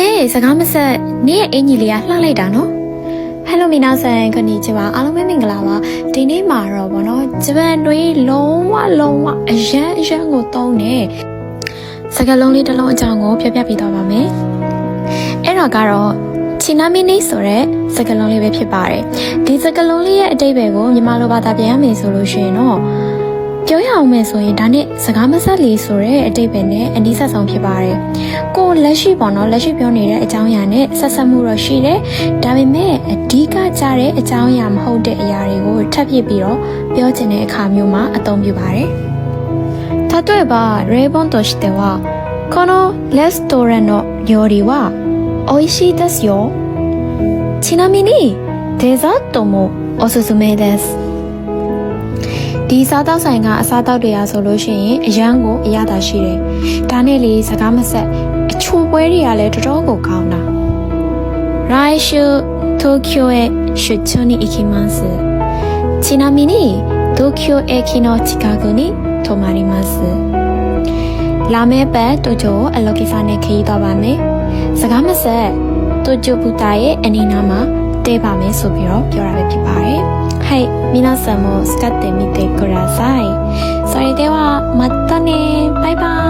နဲ့စကားမဆက်နေ့ရဲ့အင်ကြီးလေးကလှလိုက်တာနော်ဟယ်လိုမီနာဆန်ခဏီချပါအားလုံးပဲမင်္ဂလာပါဒီနေ့မှာတော့ဗောနော်ဂျပန်တွေလုံးဝလုံးဝအရန်အရန်ကိုတုံးနေစကားလုံးလေးတစ်လုံးအကြောင်းကိုပြပြပေးသွားပါမယ်အဲ့တော့ကတော့ချီနာမီနီဆိုတဲ့စကားလုံးလေးပဲဖြစ်ပါတယ်ဒီစကားလုံးလေးရဲ့အတိတ်ပဲကိုမြန်မာလိုဘာသာပြန်ရမယ်ဆိုလို့ရှိရင်တော့ ပြောရအောင်မယ်ဆိုရင်ဒါနဲ့စကားမဆက်လေဆိုတဲ့အတိတ်ပဲနဲ့အနည်းဆက်ဆုံးဖြစ်ပါတယ်။ကိုလက်ရှိပေါ့နော်လက်ရှိပြောနေတဲ့အကြောင်းအရာနဲ့ဆက်ဆက်မှုတော့ရှိတယ်။ဒါပေမဲ့အဓိကကြတဲ့အကြောင်းအရာမဟုတ်တဲ့အရာတွေကိုထပ်ပြပြီးတော့ပြောချင်တဲ့အခါမျိုးမှာအသုံးပြုပါတယ်။例えば例文としてはこのレストランの料理は美味しいですよ。ちなみにデザートもおすすめです。 ဒီစားတောက်ဆိုင်ကအစားတောက်တွေကဆိုလို့ရှိရင်အရန်ကိုအရသာရှိတယ်။ဒါနဲ့လေစကားမဆက်အချိုပွဲတွေကလည်းတော်တော်ကိုကောင်းတာ။来週東京へ出張に行きます。ちなみに東京駅の近くに泊まります。လာမယ့်ပတ်တိုကျိုကိုအလော်ကီစာနဲ့ခရီးသွားပါမယ်။စကားမဆက်တိုကျိုဘူတာရဲ့အနီးနားမှာတဲပါမယ်ဆိုပြီးတော့ပြောတာပဲဖြစ်ပါတယ်။ ါ はい、皆さんも使ってみてください。それではまたね。バイバイ。